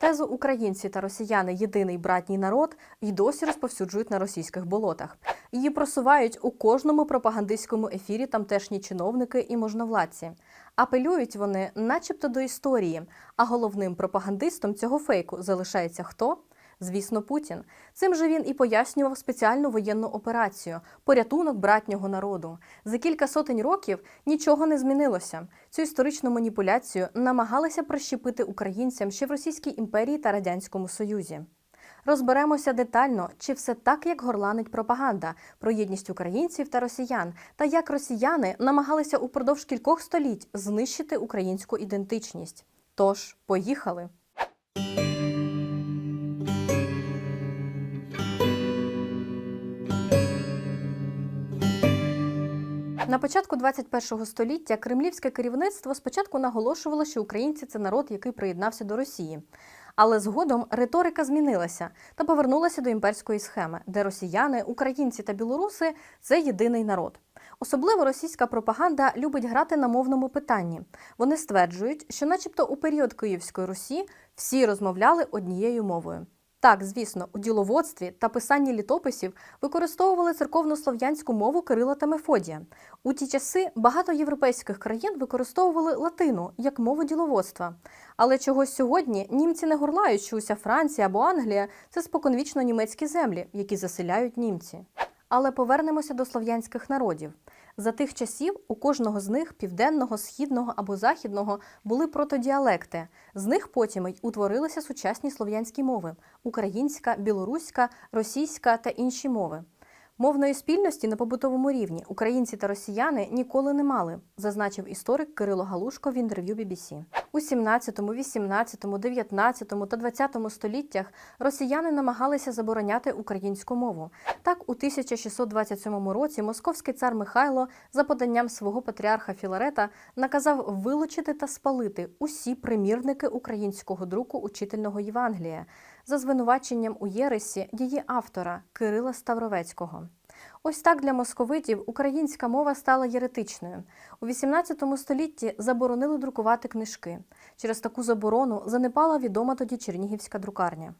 Тезу українці та росіяни єдиний братній народ й досі розповсюджують на російських болотах. Її просувають у кожному пропагандистському ефірі тамтешні чиновники і можновладці. Апелюють вони, начебто, до історії. А головним пропагандистом цього фейку залишається хто? Звісно, Путін. Цим же він і пояснював спеціальну воєнну операцію порятунок братнього народу. За кілька сотень років нічого не змінилося. Цю історичну маніпуляцію намагалися прищепити українцям ще в Російській імперії та Радянському Союзі. Розберемося детально, чи все так, як горланить пропаганда про єдність українців та росіян, та як росіяни намагалися упродовж кількох століть знищити українську ідентичність. Тож, поїхали! На початку 21 століття кремлівське керівництво спочатку наголошувало, що українці це народ, який приєднався до Росії. Але згодом риторика змінилася та повернулася до імперської схеми, де росіяни, українці та білоруси це єдиний народ. Особливо російська пропаганда любить грати на мовному питанні. Вони стверджують, що, начебто, у період Київської Русі всі розмовляли однією мовою. Так, звісно, у діловодстві та писанні літописів використовували церковнослов'янську мову Кирила та Мефодія. У ті часи багато європейських країн використовували латину як мову діловодства. Але чогось сьогодні німці не горлають, що уся Франція або Англія це споконвічно німецькі землі, які заселяють німці. Але повернемося до слов'янських народів. За тих часів у кожного з них південного, східного або західного були протодіалекти. З них потім й утворилися сучасні слов'янські мови українська, білоруська, російська та інші мови. Мовної спільності на побутовому рівні українці та росіяни ніколи не мали, зазначив історик Кирило Галушко в інтерв'ю BBC. У 17, 18, 19 та 20 століттях росіяни намагалися забороняти українську мову. Так, у 1627 році московський цар Михайло за поданням свого патріарха Філарета наказав вилучити та спалити усі примірники українського друку учительного Євангелія за звинуваченням у Єресі її автора Кирила Ставровецького. Ось так для московитів українська мова стала єретичною. У XVIII столітті заборонили друкувати книжки. Через таку заборону занепала відома тоді Чернігівська друкарня.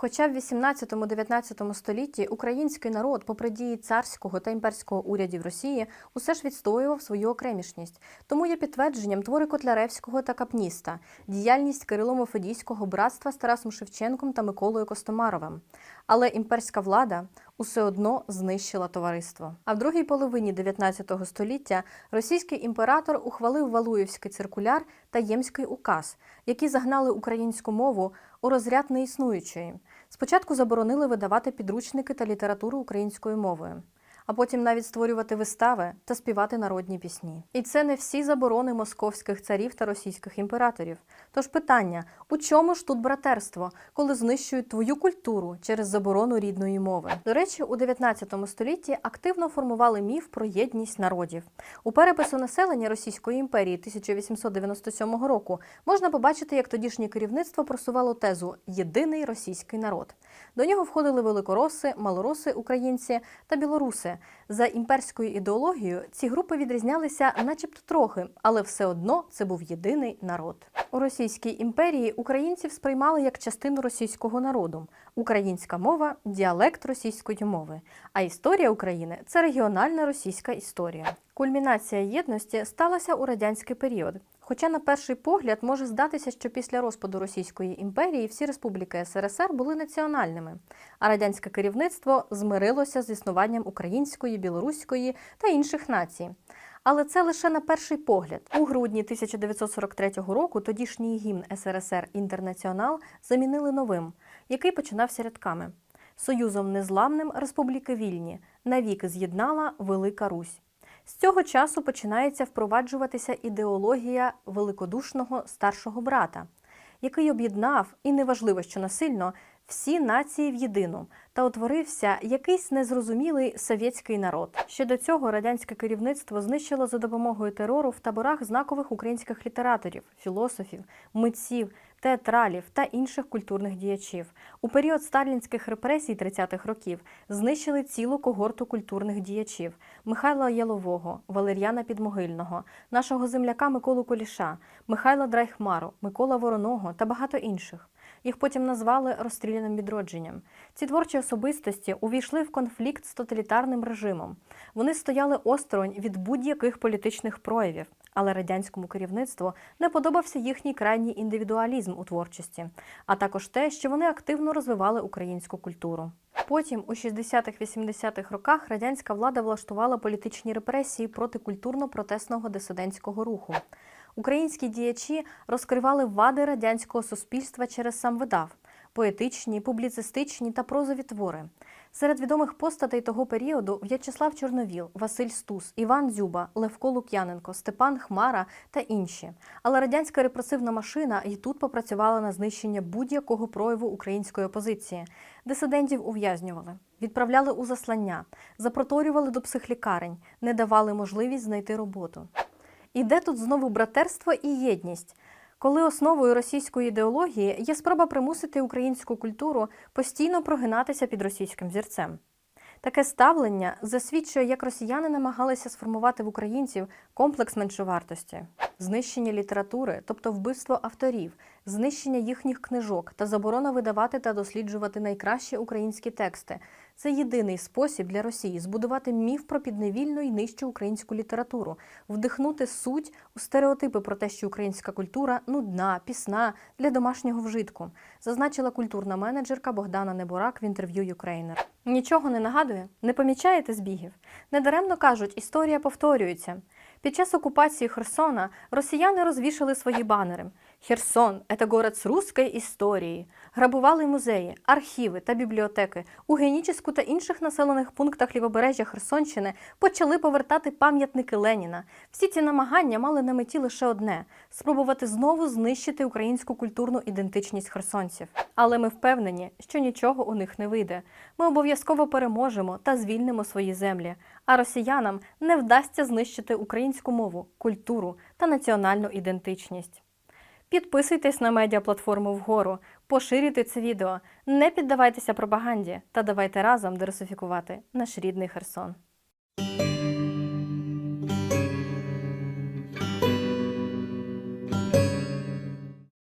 Хоча в 18-19 столітті український народ, попри дії царського та імперського урядів Росії, усе ж відстоював свою окремішність. Тому є підтвердженням твори Котляревського та Капніста, діяльність Кирило-Мефодійського братства з Тарасом Шевченком та Миколою Костомаровим. Але імперська влада усе одно знищила товариство. А в другій половині 19 століття російський імператор ухвалив Валуєвський циркуляр та Ємський указ, які загнали українську мову у розряд неіснуючої. Спочатку заборонили видавати підручники та літературу українською мовою, а потім навіть створювати вистави та співати народні пісні. І це не всі заборони московських царів та російських імператорів. Тож питання: у чому ж тут братерство, коли знищують твою культуру через заборону рідної мови? До речі, у 19 столітті активно формували міф про єдність народів. У перепису населення Російської імперії 1897 року можна побачити, як тодішнє керівництво просувало тезу Єдиний російський народ. До нього входили великороси, малороси, українці та білоруси. За імперською ідеологією ці групи відрізнялися, начебто трохи, але все одно це був єдиний народ. У Російській імперії українців сприймали як частину російського народу. Українська мова діалект російської мови. А історія України це регіональна російська історія. Кульмінація єдності сталася у радянський період. Хоча на перший погляд може здатися, що після розпаду Російської імперії всі республіки СРСР були національними, а радянське керівництво змирилося з існуванням української, білоруської та інших націй. Але це лише на перший погляд. У грудні 1943 року тодішній гімн СРСР Інтернаціонал замінили новим, який починався рядками: Союзом незламним Республіки Вільні навіки з'єднала Велика Русь. З цього часу починається впроваджуватися ідеологія великодушного старшого брата, який об'єднав, і неважливо, що насильно, всі нації в єдину та утворився якийсь незрозумілий совєтський народ. Ще до цього радянське керівництво знищило за допомогою терору в таборах знакових українських літераторів, філософів, митців, театралів та інших культурних діячів. У період сталінських репресій 30-х років знищили цілу когорту культурних діячів Михайла Ялового, Валер'яна Підмогильного, нашого земляка Миколу Коліша, Михайла Драйхмару, Микола Вороного та багато інших. Їх потім назвали розстріляним відродженням. Ці творчі особистості увійшли в конфлікт з тоталітарним режимом. Вони стояли осторонь від будь-яких політичних проявів, але радянському керівництву не подобався їхній крайній індивідуалізм у творчості, а також те, що вони активно розвивали українську культуру. Потім, у 60-80-х роках, радянська влада влаштувала політичні репресії проти культурно-протестного дисидентського руху. Українські діячі розкривали вади радянського суспільства через сам видав поетичні, публіцистичні та прозові твори. Серед відомих постатей того періоду В'ячеслав Чорновіл, Василь Стус, Іван Дзюба, Левко Лук'яненко, Степан Хмара та інші. Але радянська репресивна машина і тут попрацювала на знищення будь-якого прояву української опозиції. Дисидентів ув'язнювали, відправляли у заслання, запроторювали до психлікарень, не давали можливість знайти роботу. І де тут знову братерство і єдність? Коли основою російської ідеології є спроба примусити українську культуру постійно прогинатися під російським зірцем. Таке ставлення засвідчує, як росіяни намагалися сформувати в українців комплекс меншовартості, знищення літератури, тобто вбивство авторів, знищення їхніх книжок та заборона видавати та досліджувати найкращі українські тексти. Це єдиний спосіб для Росії збудувати міф про підневільну і нижчу українську літературу, вдихнути суть у стереотипи про те, що українська культура нудна, пісна для домашнього вжитку, зазначила культурна менеджерка Богдана Неборак в інтерв'ю Юкрейнер. Нічого не нагадує? Не помічаєте збігів? Недаремно кажуть, історія повторюється. Під час окупації Херсона росіяни розвішали свої банери. Херсон – це город з руської історії. Грабували музеї, архіви та бібліотеки. У Генічеську та інших населених пунктах лівобережжя Херсонщини почали повертати пам'ятники Леніна. Всі ці намагання мали на меті лише одне – спробувати знову знищити українську культурну ідентичність херсонців. Але ми впевнені, що нічого у них не вийде. Ми обов'язково переможемо та звільнимо свої землі. А росіянам не вдасться знищити українську мову, культуру та національну ідентичність. Підписуйтесь на медіаплатформу вгору, поширюйте це відео, не піддавайтеся пропаганді та давайте разом дерусифікувати наш рідний Херсон.